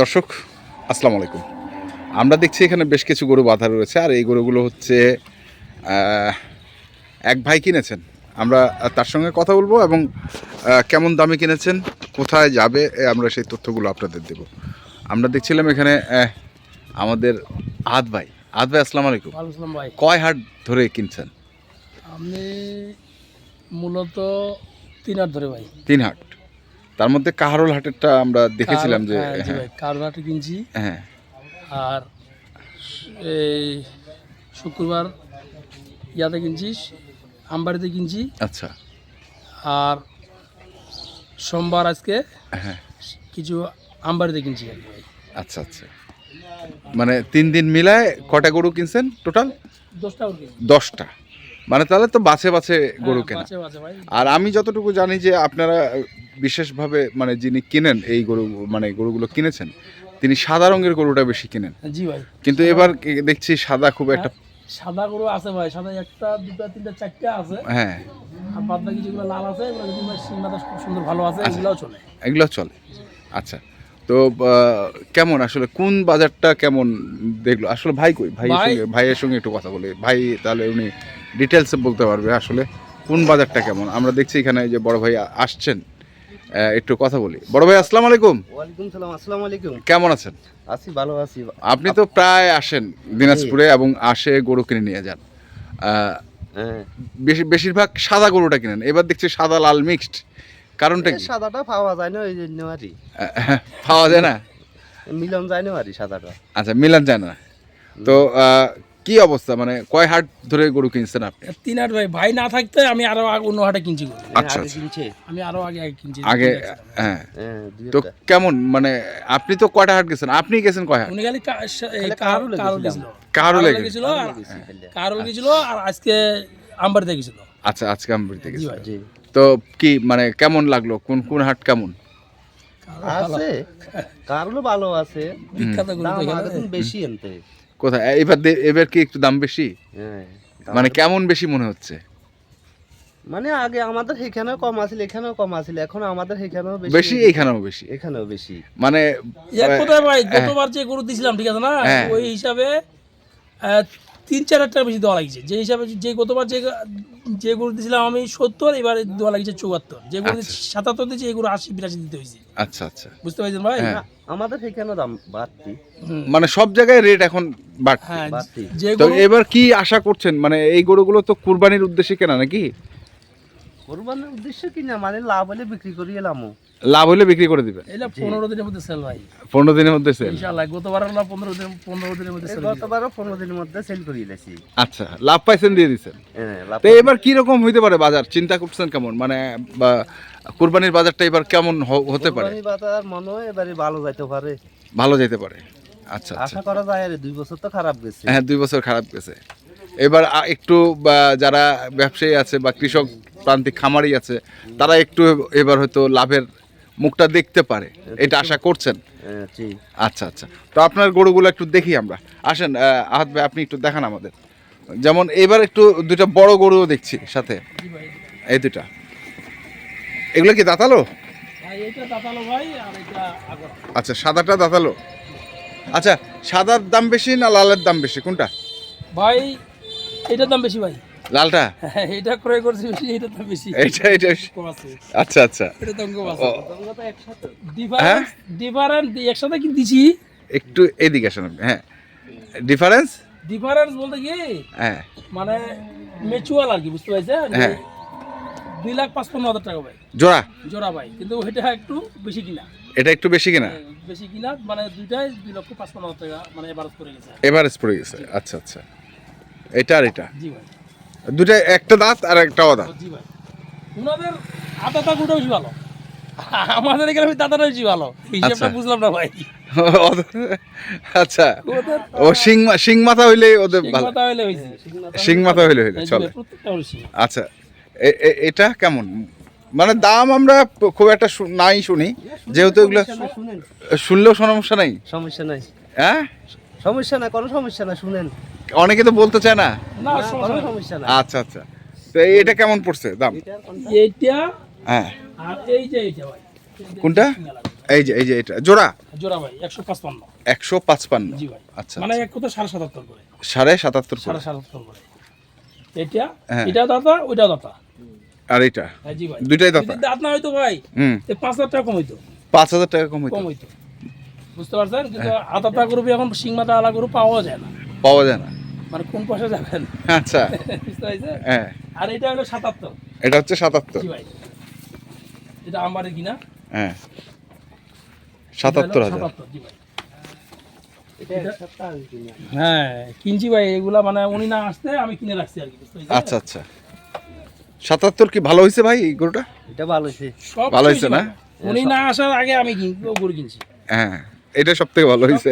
দর্শক আসসালামু আলাইকুম। আমরা দেখছি এখানে বেশ কিছু গরু বাঁধা রয়েছে আর এই গরুগুলো হচ্ছে এক ভাই কিনেছেন। আমরা তার সঙ্গে কথা বলব এবং কেমন দামে কিনেছেন কোথায় যাবে আমরা সেই তথ্যগুলো আপনাদের দেব। আমরা দেখছিলাম এখানে আমাদের আদ ভাই। আদ ভাই আসসালামু আলাইকুম। ভাই। কয় হাট ধরে কিনছেন? আমি মূলত তিন হাট ধরে ভাই। তিন হাট। তার মধ্যে কাহারোল হাটেরটা আমরা দেখেছিলাম যে হ্যাঁ ভাই কিনছি হ্যাঁ। আর এই শুক্রবার ইয়াতে কিনছি আমবাড়িতে কিনছি আচ্ছা। আর সোমবার আজকে হ্যাঁ। কিছু আমবাড়িতে কিনছি আচ্ছা আচ্ছা। মানে তিন দিন মিলায় কটা গরু কিনছেন টোটাল? দশটা দশটা। মানে তাহলে তো বাছে গরু হ্যাঁ, কেনা। বাঁচে ভাই। আর আমি যতটুকু জানি যে আপনারা বিশেষভাবে মানে যিনি কিনেন এই গরু মানে গরুগুলো কিনেছেন তিনি সাদা রঙের গরুটা বেশি কিনেন। জি ভাই। কিন্তু এবার দেখছি সাদা খুব একটা সাদা গরু আছে ভাই সাদা একটা দুটা তিনটা চারটা আছে। হ্যাঁ। আর বাদ বাকি যেগুলো লাল আছে এগুলো যদি সিংমাটা খুব সুন্দর ভালো আছে আচ্ছা। এগুলোও চলে। এগুলো চলে। আচ্ছা। তো কেমন আসলে কোন বাজারটা কেমন দেখল? আসলে ভাই কই? ভাই ভাই- ভাইয়ের সঙ্গে একটু কথা বলি। ভাই তাহলে উনি ডিটেলসে বলতে পারবে আসলে কোন বাজারটা কেমন। আমরা দেখছি এখানে যে বড় ভাই আসছেন। একটু কথা বলি। বড় ভাই আসসালামু আলাইকুম। ওয়ালাইকুম সালাম আসসালামু আলাইকুম। কেমন আছেন? আছি ভালো আছি। আপনি তো প্রায় আসেন দিনাজপুরে এবং আসে গরু কিনে নিয়ে যান। হ্যাঁ। বেশি বেশিরভাগ সাদা গরুটা কিনেন। এবার দেখছি সাদা লাল মিক্সড কারণটা কি? সাদাটা পাওয়া যায় না ওই জন্য আরই আহ, পাওয়া যায় না? মিলন যায় না আরই সাদাটা। আচ্ছা মিলান যায় না। তো কি অবস্থা? মানে কয় হাট ধরে গরু কিনছেন আপনি? তিন হাট ভাই। ভাই না থাকতে আমি আরও আগে অন্য হাটে কিনছি গরু। আচ্ছা আচ্ছা কিনছে আমি আরও আগে আগে কিনছি। আগে হ্যাঁ। হ্যাঁ তো কেমন? মানে আপনি তো কয়টা হাট গেছেন? আপনি গেছেন কয় হাট? উনি কার- কারুলে কারুল গেছিল। কারও লেগে গেছিল কারুল গেছিল আর আজকে আমবাড়িতে গেছিল। আচ্ছা আজকে আমবাড়িতে জি গেছেন জি তো কি মানে কেমন লাগল? কোন কোন হাট কেমন? আছে। কারলো ভালো আছে। বিখ্যাত গরু বেশি আনতে। কোথায়? এবার এবার কি একটু দাম বেশি? হ্যাঁ মানে কেমন বেশি মনে হচ্ছে? মানে আগে আমাদের এখানেও কম আছিল এখানেও কম আছিল এখন আমাদের এখানেও বেশি। এখানেও বেশি? এখানেও বেশি। মানে এক কথায় ভাই গতবার যে গরু দিছিলাম ঠিক আছে না? হ্যাঁ। ওই হিসাবে তিন চার হাজার টাকা বেশি দেওয়া লাগছে যে হিসাবে যে গতবার যে যে গরু দিয়েছিলাম আমি সত্তর এবারে দেওয়া লাগছে চুয়াত্তর। যে গরু আচ্ছা। সাতাত্তর দিয়েছি এই গুরু আশি বিরাশি দিতে হয়েছে। আচ্ছা আচ্ছা। বুঝতে পারছেন ভাই? হ্যাঁ। আমাদের সেখানে দাম বাড়তি। মানে সব জায়গায় রেট এখন হ্যাঁ বাড়তি। যে তো এবার কি আশা করছেন? মানে এই গরুগুলো তো কুরবানির উদ্দেশ্যে কেনা নাকি? কোরবানির উদ্দেশ্য কি না? মানে লাভ হলে বিক্রি করি এলামও লাভ হলে বিক্রি করে দিবেন এটা পনেরো দিনের মধ্যে সেল ভাই। পনেরো দিনের মধ্যে সেল ইনশাল্লাহ গতবার হলো পনেরো দিন পনেরো দিনের মধ্যে সেল গতবারও পনেরো দিনের মধ্যে সেল করিয়ে লেছি আচ্ছা লাভ পাইছেন দিয়ে দিচ্ছেন হ্যাঁ তো এবার কি রকম হইতে পারে বাজার? চিন্তা করছেন কেমন? মানে বা কুরবানির বাজারটা এবার কেমন হতে পারে? কোরবানি বাজার মনে হয় এবারে ভালো যাইতে পারে। ভালো যেতে পারে। আচ্ছা আচ্ছা। আশা করা যায় আরে দুই বছর তো খারাপ গেছে। হ্যাঁ দুই বছর খারাপ গেছে। এবার একটু যারা ব্যবসায়ী আছে বা কৃষক প্রান্তিক খামারি আছে তারা একটু এবার হয়তো লাভের মুখটা দেখতে পারে। এটা আশা করছেন? হ্যাঁ, আচ্ছা আচ্ছা। তো আপনার গরুগুলো একটু দেখি আমরা। আসেন আহ, আহাত ভাই আপনি একটু দেখান আমাদের। যেমন এবার একটু দুইটা বড় গরুও দেখছি সাথে। জি এই দুটা এগুলো কি দাঁতালো? ভাই ভাই আর এটা আগর। আচ্ছা সাদাটা দাঁতালো? আচ্ছা সাদার দাম বেশি না লালের দাম বেশি? কোনটা? ভাই এটার দাম বেশি ভাই। লালটা? এটা ক্রয় করছি বেশি এটার দাম বেশি। এটা কম আছে। আচ্ছা আচ্ছা। এটার দাম কম আছে। তোমরা একসাথে ডিফারেন্স ডিফারেন্স একসাথে কি দিছি একটু এদিকে আসেন আপনি হ্যাঁ। ডিফারেন্স ডিফারেন্স বলতে কি? হ্যাঁ। মানে মিউচুয়াল আর কি বুঝতে পারছেন? হ্যাঁ। দুই লাখ পাঁচপান্ন হাজার টাকা ভাই। জোড়া? জোড়া ভাই কিন্তু এটা একটু বেশি কিনা। এটা একটু বেশি কিনা? বেশি কিনা মানে দুইটাই দুই লক্ষ পাঁচপান্ন হাজার টাকা মানে এভারেজ পড়ে গেছে। এভারেজ পড়ে গেছে আচ্ছা আচ্ছা। এটা আর এটা? জি ভাই। দুটা একটা দাঁত আর একটা জি ভাই। ওনাদের আদাটা বেশি ভালো। আমাদের এখানে দাদাটা বেশি ভালো। হিসেবটা আচ্ছা। বুঝলাম না ভাই। আচ্ছা। ও শিং শিং মাথা হইলে ওদের ভালো। হইলে শিং মাথা হইলে হইলে চলে। আচ্ছা। এটা কেমন? মানে দাম আমরা খুব একটা নাই শুনি। যেহেতু এগুলো শুনলেও সমস্যা নাই? সমস্যা নাই। হ্যাঁ? সমস্যা না কোনো সমস্যা না শুনেন। অনেকে তো বলতে চায় না? আচ্ছা আচ্ছা। তো এটা কেমন পড়ছে দাম? এইটা হ্যাঁ। আর এই যে এইটা ভাই। কোনটা? এই যে এই যে এটা। জোড়া? জোড়া ভাই একশো পাঁচপান্ন। একশো পাঁচপান্ন। জি ভাই। আচ্ছা মানে এক কথা সাড়ে সাতাত্তর করে। সাড়ে সাতাত্তর করে? সাড়ে সাতাত্তর করে। এটা হ্যাঁ। এটা দাতা ওইটাও দাতা। আর এটা হ্যাঁ জি ভাই। দুইটাই দাতা? যদি দাঁত না হইতো ভাই হুম। এ পাঁচ হাজার টাকা কম হইতো পাঁচ হাজার টাকা কম হইতো কম হইতো বুঝতে পারছেন? কিন্তু। আদাতা গরু এখন সিং মাথা আলা গরু পাওয়া যায় না। পাওয়া যায় না। মানে কোন পয়সা যাবেন? আচ্ছা। হ্যাঁ। আর এটা হলো সাতাত্তর। এটা হচ্ছে সাতাত্তর। এটা আমারে কিনা? হ্যাঁ। সাতাত্তর হাজার। হ্যাঁ কিনছি ভাই এগুলা মানে উনি না আসতে আমি কিনে রাখছি আর কি আচ্ছা আচ্ছা। সাতাত্তর কি ভালো হয়েছে ভাই গরুটা? এটা ভালো হয়েছে। ভালো হয়েছে না? উনি না আসার আগে আমি গরু কিনছি। হ্যাঁ। এটা সব থেকে ভালো হয়েছে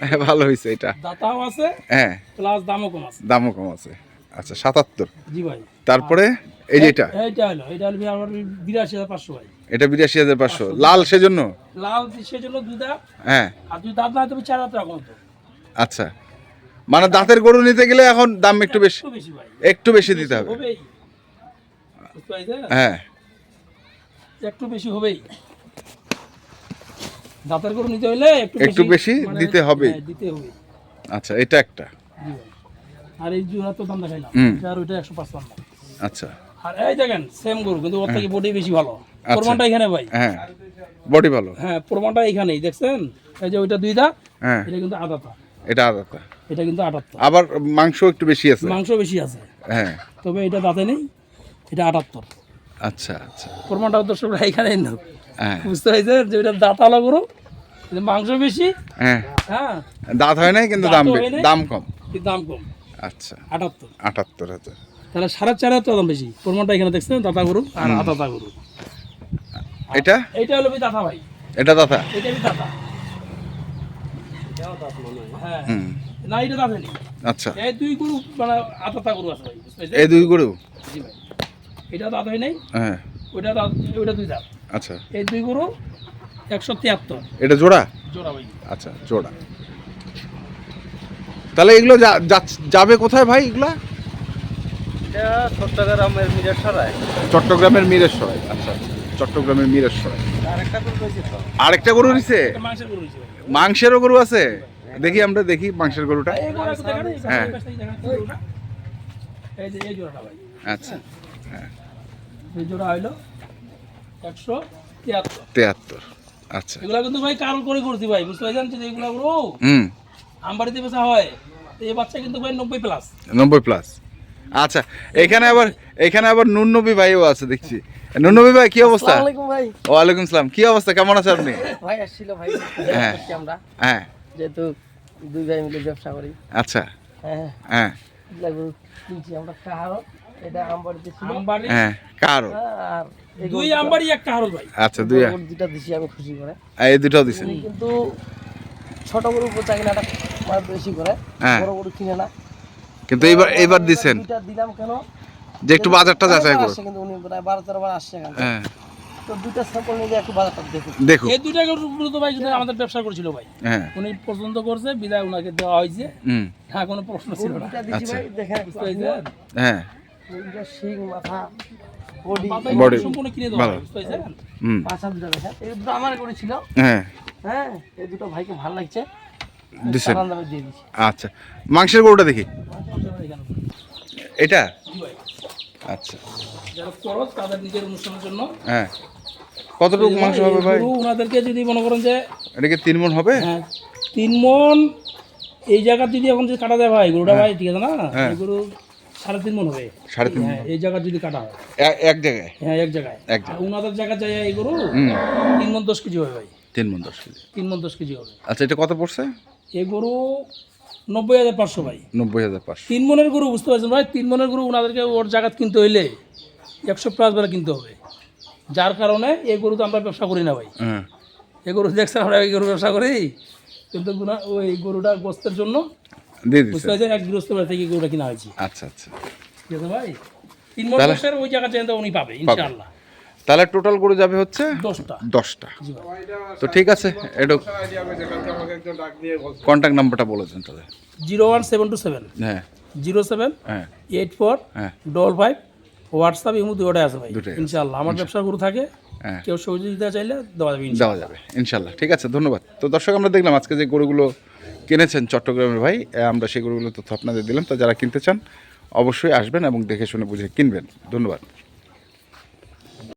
হ্যাঁ, ভালো হয়েছে এটা। দাতাও আছে হ্যাঁ। প্লাস দামও কম আছে। দামও কম আছে। আচ্ছা সাতাত্তর। জি ভাই। তারপরে এই যে এটা? এইটা হলো এটা হলো আমার বিরাশি হাজার পাঁচশো ভাই। এটা বিরাশি হাজার পাঁচশো। লাল সেজন্য? লাল সেজন্য দুধা হ্যাঁ। আর দাঁত না তবে চার হাজার টাকা আচ্ছা। মানে দাঁতের গরু নিতে গেলে এখন দাম একটু বেশি একটু বেশি দিতে হবে? হ্যাঁ। একটু বেশি হবেই। দাঁতের গরু নিতে হইলে একটু বেশি দিতে হবেই। হ্যাঁ, দিতে হবে। আচ্ছা এটা একটা। আর এই জোড়া তো দাম দেখাইলাম। আর ওইটা একশো পাঁচপান্ন আচ্ছা। আর এই দেখেন সেম গরু কিন্তু ওর থেকে বডি বেশি ভালো। আচ্ছা। প্রমাণটা এখানে ভাই। হ্যাঁ বডি ভালো। হ্যাঁ প্রমাণটা এখানেই দেখছেন? এই যে ওইটা দুই দাঁত হ্যাঁ। এটা কিন্তু আদাতা এটা আলাদা এটা কিন্তু আটাত্তর আবার মাংস একটু বেশি আছে। মাংস বেশি আছে। হ্যাঁ। তবে এটা দাঁতে নেই এটা আটাত্তর আচ্ছা আচ্ছা। প্রমাণটা দর্শকরা এখানে না হ্যাঁ। বুঝতে পারছে যে ওইটা দাঁত আলো গরু মাংস বেশি। হ্যাঁ। হ্যাঁ। দাঁত হয় নাই কিন্তু দাম। দাম কম। দাম কম। আচ্ছা। আটাত্তর। আটাত্তর হাজার। তাহলে সাড়ে চার হাজার দাম বেশি। প্রমাণটা এখানে দেখছেন? দাতা গরু আর আদাতা গরু। এটা? এইটা হলো দাতা ভাই। এটা দাদা এটা বি দাতা। হ্যাঁ। না এটা দাঁতে আচ্ছা। এই দুই গরু মানে আদাতা গরু আছে ভাই। এই দুই গরু? জি ভাই। এটা দাঁত হয় নাই? হ্যাঁ। ওইটা দাঁত ওইটা দুই দাঁত। আচ্ছা। এই দুই গরু একশো তিয়াত্তর। এটা জোড়া? জোড়া ভাই। আচ্ছা জোড়া। তাহলে এগুলো যাবে কোথায় ভাই এগুলা? এটা চট্টগ্রামের মিরাজ সরাই চট্টগ্রামের মিরেশ্বরাই আচ্ছা আচ্ছা। চট্টগ্রামের মিরেশ্বরাই আরেকটা তো রয়েছে আরেকটা গরু গরু মাংসেরও গরু আছে? দেখি আমরা দেখি মাংসের গরুটা। দেখান, এই হ্যাঁ। এই জোড়া হইল একশো তিয়াত্তর। তেয়াত্তর। আচ্ছা। এগুলা কিন্তু ভাই কারণ করে করছি ভাই বুঝতে পারছেন? যে এগুলা গরু হুম। আমবাড়িতে বেচা হয় এই বাচ্চা কিন্তু ভাই নব্বই প্লাস নব্বই প্লাস আচ্ছা এখানে আবার এখানে আবার নুন নবী ভাইও আছে দেখছি। নুন নবী ভাই কি অবস্থা? ওয়ালাইকুম সালাম। কি অবস্থা? কেমন আছে আপনি? ভাই আসছিল ভাই হ্যাঁ। আমরা। হ্যাঁ। যেহেতু দুই ভাই মিলে ব্যবসা করি। আচ্ছা। হ্যাঁ। হ্যাঁ। আমরা এটা আমবাড়িতে ছিল আমবাড়ি হ্যাঁ কারও আর দুই আমবাড়ি একটা হারল ভাই। আচ্ছা দুই দুইটা দিছি আমি খুশি করে। এই দুটাও দিছেন? কিন্তু ছোট গরু পোচা কিনাটা মানে বেশি করে হ্যাঁ। বড় গরু কিনে না। কিন্তু এইবার এইবার দিছেন। দুইটা দিলাম কেন? যে একটু বাজারটা যাচাই করুন। কিন্তু উনি প্রায় বারো তেরো বার আসছে এখানে হ্যাঁ। তো দুইটা স্যাম্পল নিয়ে একটু বাজারটা দেখুন। দেখুন। এই দুইটা গরু মূলত ভাই কিন্তু আমাদের ব্যবসা করছিল ভাই। হ্যাঁ। উনি পছন্দ করছে বিদায় ওনাকে দেওয়া হয়েছে। হুম। হ্যাঁ কোনো প্রশ্ন ছিল না। আচ্ছা। দেখেন? হ্যাঁ। শিং মাথা বডি। সম্পূর্ণ কিনে দেওয়া ভালো। হয়, বুঝতে পারছেন? হুম। পাঁচা দুটো দেখেন এই দুটো আমার করেছিল হ্যাঁ। হ্যাঁ এই দুটো ভাইকে ভালো লাগছে। দিছেন চালান দামে দিয়ে দিছি আচ্ছা। মাংসের গরুটা দেখি। এটা? আচ্ছা। যারা তাদের নিজের অনুষ্ঠানের জন্য। হ্যাঁ। কতটুকু মাংস হবে ভাই? ওনাদেরকে যদি মনে করেন যে এটা কি তিন মন হবে? হ্যাঁ তিন মন এই জায়গা যদি এখন যদি কাটা যায় ভাই গরুটা ভাই ঠিক আছে না? হ্যাঁ। গরু সাড়ে তিন মন হবে। সাড়ে তিন হ্যাঁ এই জায়গা যদি কাটা হয়। এক জায়গায়? হ্যাঁ এক জায়গায়। এক আর ওনাদের জায়গা যায় এই গরু তিন মন দশ কেজি হবে ভাই। তিন মন দশ কেজি। তিন মন দশ কেজি হবে। আচ্ছা এটা কত পড়ছে? এই গরু নব্বই হাজার পাঁচশো ভাই। নব্বই হাজার পাঁচশো। তিন মনের গরু বুঝতে পারছেন ভাই? তিন মনের গরু ওনাদেরকে ওর জায়গা কিনতে হইলে একশো প্লাস বেলা কিনতে হবে। যার কারণে এই গরু তো আমরা ব্যবসা করি না ভাই। হ্যাঁ। এই গরু দেখছেন আমরা এই গরু ব্যবসা করি। কিন্তু গুনা- ওই গরুটা গোস্তের জন্য দিয়ে বুঝতে দিচ্ছে এক গৃহস্থ বাড়ি থেকে গরুটা কিনা হয়েছে। আচ্ছা আচ্ছা। ঠিক আছে ভাই? তিন তাহলে- ওই জায়গা উনি পাবে ইনশাআল্লাহ। তাহলে টোটাল গরু যাবে হচ্ছে দশটা। দশটা। তো ঠিক আছে একটু কন্ট্যাক্ট নাম্বারটা বলেছেন তাহলে। Zero one seven two seven. হ্যাঁ। জিরো সেভেন হ্যাঁ। এইট ফোর হ্যাঁ। ডবল ফাইভ হোয়াটসঅ্যাপ ইমু দুটোটাই আছে ভাই। ইনশাআল্লাহ। আমার ব্যবসা গরু থাকে হ্যাঁ। কেউ সহযোগিতা চাইলে দেওয়া যাবে। দেওয়া যাবে ইনশাল্লাহ ঠিক আছে ধন্যবাদ। তো দর্শক আমরা দেখলাম আজকে যে গরুগুলো কিনেছেন চট্টগ্রামের ভাই আমরা সেই গরুগুলো তথ্য আপনাদের দিলাম। তো যারা কিনতে চান, অবশ্যই আসবেন এবং দেখে শুনে বুঝে কিনবেন। ধন্যবাদ।